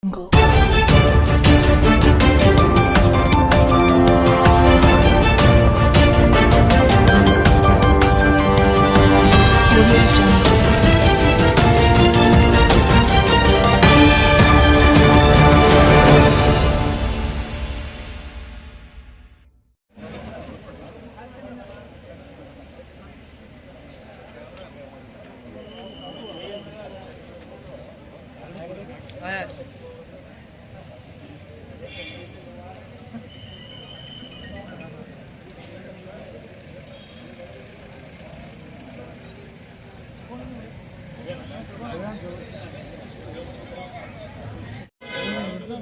안 녕.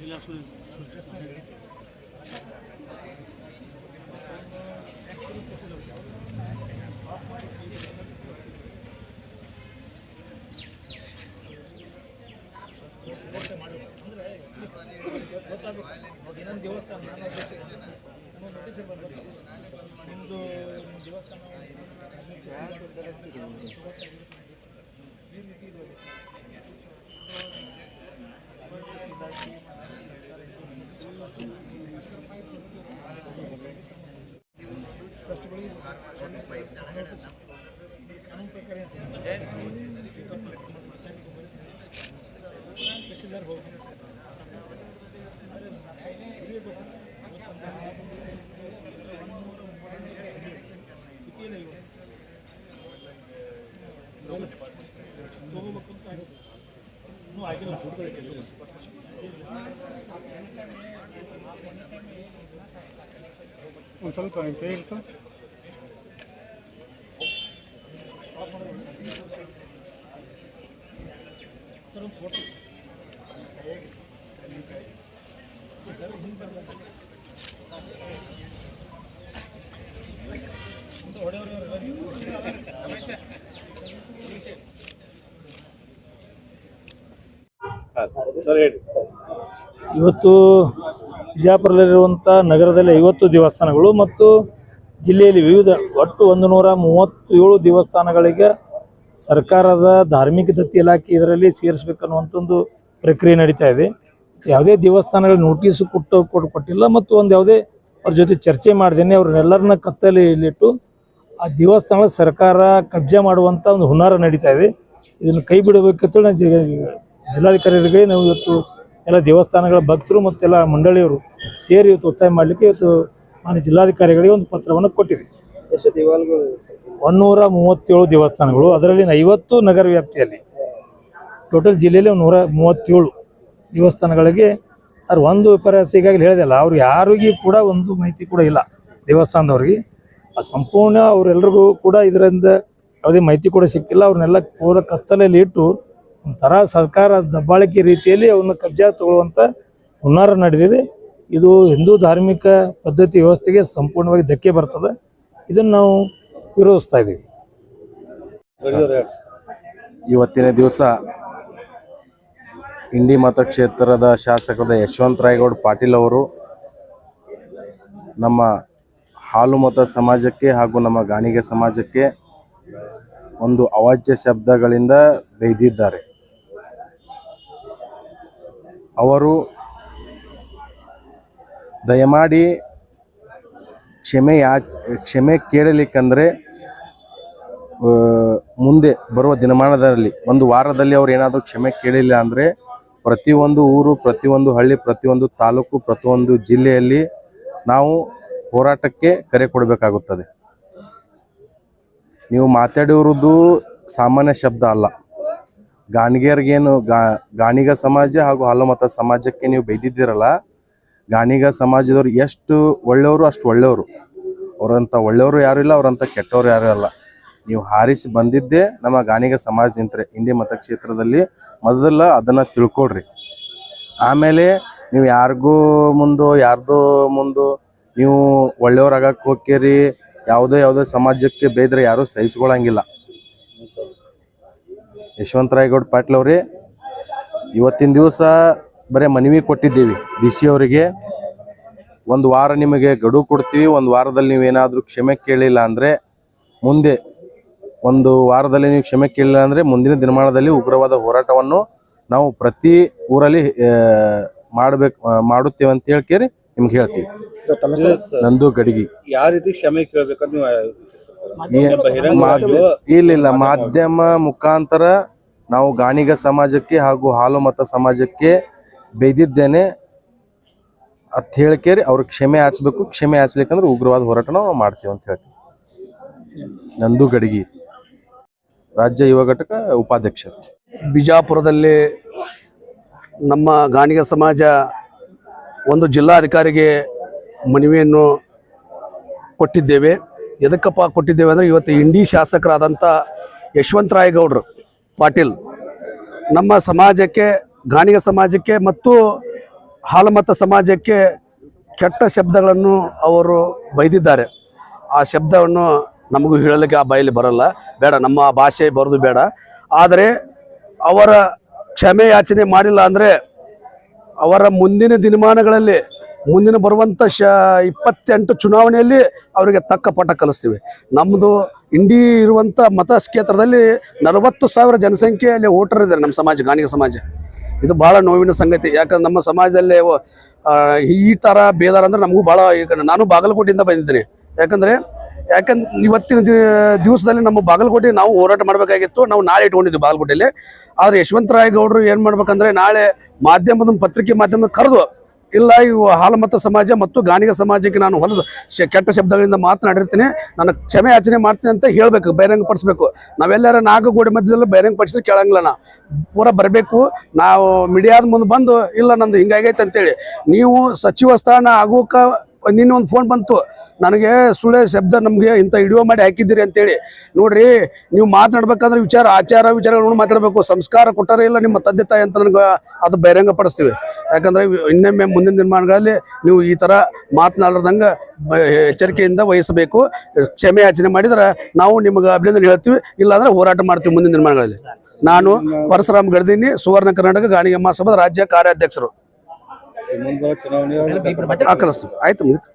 ಇಲ್ಲ ಸುರೇಶ್ ಸುರೇಶ್ ಇನ್ನೊಂದು ದೇವಸ್ಥಾನ ನಾನು ಅಧ್ಯಕ್ಷ ನೋಟಿಸ್ ಬಂದಿದ್ದು ನಿಮ್ಮದು ದೇವಸ್ಥಾನ ಒಂದು ಸ್ವಲ್ಪ ಕೈ ಇರ್ಸ ಸರ್ ಹೇಳಿ ಇವತ್ತು ಬಿಜಾಪುರದಲ್ಲಿರುವಂಥ ನಗರದಲ್ಲಿ ಐವತ್ತು ದೇವಸ್ಥಾನಗಳು ಮತ್ತು ಜಿಲ್ಲೆಯಲ್ಲಿ ವಿವಿಧ ಒಟ್ಟು ಒಂದು ನೂರ ಮೂವತ್ತೇಳು ದೇವಸ್ಥಾನಗಳಿಗೆ ಸರ್ಕಾರದ ಧಾರ್ಮಿಕ ದತ್ತಿ ಇಲಾಖೆ ಇದರಲ್ಲಿ ಸೇರಿಸ್ಬೇಕನ್ನುವಂಥ ಒಂದು ಪ್ರಕ್ರಿಯೆ ನಡೀತಾ ಇದೆ. ಯಾವುದೇ ದೇವಸ್ಥಾನಗಳ ನೋಟಿಸ್ ಕೊಟ್ಟು ಕೊಟ್ಟು ಕೊಟ್ಟಿಲ್ಲ ಮತ್ತು ಒಂದು ಯಾವುದೇ ಅವ್ರ ಜೊತೆ ಚರ್ಚೆ ಮಾಡ್ದೇನೆ ಅವ್ರನ್ನೆಲ್ಲರನ್ನ ಕತ್ತಲೆಯಲ್ಲಿಟ್ಟು ಆ ದೇವಸ್ಥಾನಗಳ ಸರ್ಕಾರ ಕಬ್ಜೆ ಮಾಡುವಂಥ ಒಂದು ಹುನ್ನಾರ ನಡೀತಾ ಇದೆ. ಇದನ್ನು ಕೈ ಬಿಡಬೇಕಂತೇಳಿ ನಾನು ಜಿಲ್ಲಾಧಿಕಾರಿಗಳಿಗೆ ನಾವು ಇವತ್ತು ಎಲ್ಲ ದೇವಸ್ಥಾನಗಳ ಭಕ್ತರು ಮತ್ತೆಲ್ಲ ಮಂಡಳಿಯವರು ಸೇರಿ ಇವತ್ತು ಒತ್ತಾಯ ಮಾಡಲಿಕ್ಕೆ ಇವತ್ತು ನಾನು ಜಿಲ್ಲಾಧಿಕಾರಿಗಳಿಗೆ ಒಂದು ಪತ್ರವನ್ನು ಕೊಟ್ಟಿದೆ. ಎಷ್ಟು ದೇವಾಲಯಗಳು ಒಂದೂರ ಮೂವತ್ತೇಳು ದೇವಸ್ಥಾನಗಳು ಅದರಲ್ಲಿ ಐವತ್ತು ನಗರ ವ್ಯಾಪ್ತಿಯಲ್ಲಿ. ಟೋಟಲ್ ಜಿಲ್ಲೆಯಲ್ಲಿ ನೂರ ಮೂವತ್ತೇಳು ದೇವಸ್ಥಾನಗಳಿಗೆ ಅದ್ರ ಒಂದು ವಿಪರ್ಯಾಸ ಈಗಾಗಲೇ ಹೇಳಿದೆಲ್ಲ ಅವ್ರು ಯಾರಿಗೂ ಕೂಡ ಒಂದು ಮಾಹಿತಿ ಕೂಡ ಇಲ್ಲ ದೇವಸ್ಥಾನದವ್ರಿಗೆ. ಆ ಸಂಪೂರ್ಣ ಅವರೆಲ್ಲರಿಗೂ ಕೂಡ ಇದರಿಂದ ಯಾವುದೇ ಮಾಹಿತಿ ಕೂಡ ಸಿಕ್ಕಿಲ್ಲ ಅವ್ರನ್ನೆಲ್ಲ ಪೂರ ಕತ್ತಲೆಯಲ್ಲಿ ಇಟ್ಟು ಒಂಥರ ಸರ್ಕಾರ ದಬ್ಬಾಳಿಕೆ ರೀತಿಯಲ್ಲಿ ಅವನ್ನ ಕಬ್ಜಾ ತಗೊಳ್ಳುವಂಥ ಹುನ್ನಾರ ನಡೆದಿದೆ. ಇದು ಹಿಂದೂ ಧಾರ್ಮಿಕ ಪದ್ಧತಿ ವ್ಯವಸ್ಥೆಗೆ ಸಂಪೂರ್ಣವಾಗಿ ಧಕ್ಕೆ ಬರ್ತದೆ. ಇದನ್ನು ನಾವು ವಿರೋಧಿಸ್ತಾ ಇದ್ದೀವಿ ಇವತ್ತಿನ ದಿವಸ ಇಂಡಿ ಮತಕ್ಷೇತ್ರದ ಶಾಸಕರಾದ ಯಶವಂತ ರಾಯಗೌಡ ಪಾಟೀಲ್ ಅವರು ನಮ್ಮ ಹಾಲು ಮತ ಸಮಾಜಕ್ಕೆ ಹಾಗೂ ನಮ್ಮ ಗಾಣಿಗೆ ಸಮಾಜಕ್ಕೆ ಒಂದು ಅವಾಚ್ಯ ಶಬ್ದಗಳಿಂದ ಬೈದಿದ್ದಾರೆ ಅವರು ದಯಮಾಡಿ ಕ್ಷಮೆ ಯಾಚ್ ಕ್ಷಮೆ ಕೇಳಲಿಕ್ಕಂದರೆ ಮುಂದೆ ಬರುವ ದಿನಮಾನದಲ್ಲಿ, ಒಂದು ವಾರದಲ್ಲಿ ಅವ್ರು ಏನಾದರೂ ಕ್ಷಮೆ ಕೇಳಿಲ್ಲ ಅಂದರೆ, ಪ್ರತಿಯೊಂದು ಊರು, ಪ್ರತಿಯೊಂದು ಹಳ್ಳಿ, ಪ್ರತಿಯೊಂದು ತಾಲೂಕು, ಪ್ರತಿಯೊಂದು ಜಿಲ್ಲೆಯಲ್ಲಿ ನಾವು ಹೋರಾಟಕ್ಕೆ ಕರೆ ಕೊಡಬೇಕಾಗುತ್ತದೆ. ನೀವು ಮಾತಾಡಿರೋದು ಸಾಮಾನ್ಯ ಶಬ್ದ ಅಲ್ಲ. ಗಾಣಿಗೆಯರಿಗೇನು ಗಾ, ಗಾಣಿಗ ಸಮಾಜ ಹಾಗೂ ಹಾಲುಮತ ಸಮಾಜಕ್ಕೆ ನೀವು ಬೈದಿದ್ದೀರಲ್ಲ ಗಾಣಿಗ ಸಮಾಜದವ್ರು ಎಷ್ಟು ಒಳ್ಳೆಯವರು ಅಷ್ಟು ಒಳ್ಳೆಯವರು. ಅವರಂಥ ಒಳ್ಳೆಯವರು ಯಾರು ಇಲ್ಲ, ಅವರಂಥ ಕೆಟ್ಟವರು ಯಾರು ಇಲ್ಲ. ನೀವು ಹಾರಿಸಿ ಬಂದಿದ್ದೇ ನಮ್ಮ ಗಾಣಿಗ ಸಮಾಜದಿಂತ್ರೆ ಇಂಡಿ ಮತಕ್ಷೇತ್ರದಲ್ಲಿ ಮೊದಲ ಅದನ್ನು ತಿಳ್ಕೊಳ್ರಿ. ಆಮೇಲೆ ನೀವು ಯಾರಿಗೂ ಮುಂದೆ, ಯಾರ್ದೋ ಮುಂದೆ ನೀವು ಒಳ್ಳೆಯವ್ರಾಗಕ್ಕೆ ಹೋಗ್ಕೇರಿ ಯಾವುದೋ ಯಾವುದೋ ಸಮಾಜಕ್ಕೆ ಬೇದ್ರೆ ಯಾರೂ ಸಹಿಸ್ಕೊಳಂಗಿಲ್ಲ. ಯಶವಂತರಾಯಗೌಡ ಪಾಟೀಲ್ ಅವ್ರಿ, ಇವತ್ತಿನ ದಿವಸ ಬರೀ ಮನವಿ ಕೊಟ್ಟಿದ್ದೀವಿ ಡಿ ಸಿ ಅವರಿಗೆ. ಒಂದು ವಾರ ನಿಮಗೆ ಗಡು ಕೊಡ್ತೀವಿ, ಒಂದು ವಾರದಲ್ಲಿ ನೀವೇನಾದರೂ ಕ್ಷಮೆ ಕೇಳಿಲ್ಲ ಅಂದರೆ ಮುಂದೆ, ಒಂದು ವಾರದಲ್ಲಿ ನೀವು ಕ್ಷಮೆ ಕೇಳಿಲ್ಲ ಅಂದರೆ ಮುಂದಿನ ದಿನಮಾನದಲ್ಲಿ ಉಗ್ರವಾದ ಹೋರಾಟವನ್ನು ನಾವು ಪ್ರತಿ ಊರಲ್ಲಿ ಮಾಡಬೇಕು ಮಾಡುತ್ತೇವೆ ಅಂತ ಹೇಳ್ಕೇರಿ ನಿಮ್ಗೆ ಹೇಳ್ತೀವಿ ಸರ್ ತಮ್ಮ ಹೆಸರು? ನಂದು ಗಡಿಗಿ. ಯಾವ ರೀತಿ ಕ್ಷಮೆ ಕೇಳ್ಬೇಕಂತ ನೀವು ಇಚ್ಛಿಸ್ತೀರಿ ಸರ್? ಏನ್- ಬಹಿರಂಗ ಮಾಧ್ಯ- ಇಲ್ಲ ಇಲ್ಲ ಮಾಧ್ಯಮ ಮುಖಾಂತರ ನಾವು ಗಾಣಿಗ ಸಮಾಜಕ್ಕೆ ಹಾಗೂ ಹಾಲು ಮತ ಸಮಾಜಕ್ಕೆ ಬೈದಿದ್ದೇನೆ. ಅಂತ ಹೇಳ್ಕೇರಿ ಅವ್ರಿಗೆ ಕ್ಷಮೆ ಯಾಚಿಸ್ಬೇಕು ಕ್ಷಮೆ ಯಾಚಲಿಕ್ಕಂದ್ರೆ ಉಗ್ರವಾದ ಹೋರಾಟ ನಾವು ಮಾಡ್ತೀವಿ ಅಂತ ಹೇಳ್ತೀವಿ. ನಂದು ಗಡಿಗಿ. ರಾಜ್ಯ ಯುವ ಘಟಕ ಉಪಾಧ್ಯಕ್ಷ ಬಿಜಾಪುರದಲ್ಲಿ ನಮ್ಮ ಗಾಣಿಗ ಸಮಾಜ ಒಂದು ಜಿಲ್ಲಾಧಿಕಾರಿಗೆ ಮನವಿಯನ್ನು ಕೊಟ್ಟಿದ್ದೇವೆ. ಎದಕ್ಕಪ್ಪ ಕೊಟ್ಟಿದ್ದೇವೆ ಅಂದರೆ ಇವತ್ತು ಇಂಡಿ ಶಾಸಕರಾದಂಥ ಯಶವಂತರಾಯ ಗೌಡ್ರು ಪಾಟೀಲ್, ನಮ್ಮ ಸಮಾಜಕ್ಕೆ, ಗಾಣಿಗ ಸಮಾಜಕ್ಕೆ ಮತ್ತು ಹಾಲಮತ ಸಮಾಜಕ್ಕೆ ಕೆಟ್ಟ ಶಬ್ದಗಳನ್ನು ಅವರು ಬೈದಿದ್ದಾರೆ. ಆ ಶಬ್ದವನ್ನು ನಮಗೂ ಹೇಳಲಿಕ್ಕೆ ಆ ಬಾಯಲ್ಲಿ ಬರಲ್ಲ. ಬೇಡ, ನಮ್ಮ ಭಾಷೆ ಬರೋದು ಬೇಡ. ಆದರೆ ಅವರ ಕ್ಷಮೆ ಯಾಚನೆ ಮಾಡಿಲ್ಲ ಅಂದರೆ ಅವರ ಮುಂದಿನ ದಿನಮಾನಗಳಲ್ಲಿ ಮುಂದಿನ ಬರುವಂಥ ಶ ಇಪ್ಪತ್ತೆಂಟು ಚುನಾವಣೆಯಲ್ಲಿ ಅವರಿಗೆ ತಕ್ಕ ಪಾಠ ಕಲಿಸ್ತೀವಿ. ನಮ್ಮದು ಇಂಡಿ ಇರುವಂಥ ಮತಕ್ಷೇತ್ರದಲ್ಲಿ ನಲವತ್ತು ಸಾವಿರ ಜನಸಂಖ್ಯೆಯಲ್ಲಿ ವೋಟರ್ ಇದ್ದಾರೆ ನಮ್ಮ ಸಮಾಜ ಗಾಣಿಗ ಸಮಾಜ. ಇದು ಭಾಳ ನೋವಿನ ಸಂಗತಿ. ಯಾಕಂದ್ರೆ ನಮ್ಮ ಸಮಾಜದಲ್ಲಿ ಈ ಥರ ಬೇದಾರ ಅಂದ್ರೆ ನಮಗೂ ಭಾಳ ನಾನು ಬಾಗಲಕೋಟೆಯಿಂದ ಬಂದಿದ್ದೀನಿ. ಯಾಕಂದರೆ ಯಾಕಂದ್ರೆ ಇವತ್ತಿನ ದಿವಸದಲ್ಲಿ ನಮ್ಮ ಬಾಗಲಕೋಟೆ ನಾವು ಹೋರಾಟ ಮಾಡಬೇಕಾಗಿತ್ತು. ನಾವು ನಾಳೆ ಇಟ್ಕೊಂಡಿದ್ವಿ ಬಾಗಲಕೋಟೆಯಲ್ಲಿ ಆದ್ರೆ ಯಶವಂತರಾಯ ಗೌಡರು ಏನು ಮಾಡ್ಬೇಕಂದ್ರೆ ನಾಳೆ ಮಾಧ್ಯಮದ ಪತ್ರಿಕೆ ಮಾಧ್ಯಮದ ಕರೆದು, ಇಲ್ಲ, ಇವು ಹಾಲಮತ ಸಮಾಜ ಮತ್ತು ಗಾನಿಗ ಸಮಾಜಕ್ಕೆ ನಾನು ಹೊಲಸ ಕೆಟ್ಟ ಶಬ್ದಗಳಿಂದ ಮಾತನಾಡಿರ್ತೀನಿ. ನಾನು ಕ್ಷಮೆ ಯಾಚನೆ ಮಾಡ್ತೀನಿ ಅಂತ ಹೇಳಬೇಕು, ಬಹಿರಂಗ ಪಡಿಸ್ಬೇಕು. ನಾವೆಲ್ಲರ ನಾಗಗೋಡೆ ಗೋಡೆ ಮಧ್ಯದಲ್ಲಿ ಬಹಿರಂಗ ಪಡಿಸಿದ್ರೆ ಕೇಳಂಗಿಲ್ಲ ನಾ. ಪೂರ ಬರಬೇಕು. ನಾವು ಮೀಡಿಯಾದ ಮುಂದೆ ಬಂದು, ಇಲ್ಲ, ನಂದು ಹಿಂಗಾಗೈತೆ ಅಂತೇಳಿ. ನೀವು ಸಚಿವ ಸ್ಥಾನ ಆಗೋಕ ನಿನ್ನೆ ಒಂದು ಫೋನ್ ಬಂತು. ನನಗೆ ಸುಳೆ ಶಬ್ದ ನಮಗೆ ಇಂಥ ವಿಡಿಯೋ ಮಾಡಿ ಹಾಕಿದ್ದೀರಿ ಅಂತೇಳಿ. ನೋಡ್ರಿ ನೀವು ಮಾತನಾಡ್ಬೇಕಂದ್ರೆ ವಿಚಾರ ಆಚಾರ ವಿಚಾರಗಳನ್ನು ಮಾತಾಡಬೇಕು. ಸಂಸ್ಕಾರ ಕೊಟ್ಟರೆ ಇಲ್ಲ ನಿಮ್ಮ ತಂದೆ ತಾಯಿ ಅಂತ ನನಗೆ ಅದು ಬಹಿರಂಗ ಪಡಿಸ್ತೀವಿ ಯಾಕಂದ್ರೆ ಇನ್ನೊಮ್ಮೆ ಮುಂದಿನ ನಿರ್ಮಾಣಗಳಲ್ಲಿ ನೀವು ಈ ಥರ ಮಾತನಾಡದಂಗೆ ಎಚ್ಚರಿಕೆಯಿಂದ ವಹಿಸಬೇಕು. ಕ್ಷಮೆ ಯಾಚನೆ ಮಾಡಿದ್ರೆ ನಾವು ನಿಮಗೆ ಅಭಿನಂದನೆ ಹೇಳ್ತೀವಿ. ಇಲ್ಲಾಂದ್ರೆ ಹೋರಾಟ ಮಾಡ್ತೀವಿ ಮುಂದಿನ ನಿರ್ಮಾಣಗಳಲ್ಲಿ ನಾನು ಪರಶುರಾಮ್ ಗಡ್ದಿನಿ ಸುವರ್ಣ ಕರ್ನಾಟಕ ಗಾಣಿಗೆ ಮಹಾಸಭಾದ ರಾಜ್ಯ ಕಾರ್ಯಾಧ್ಯಕ್ಷರು. ಮುಂಬರುವ ಚುನಾವಣೆ ಆ ಕಲಿಸ್ತೀವಿ ಆಯ್ತು ಮುಗಿತು.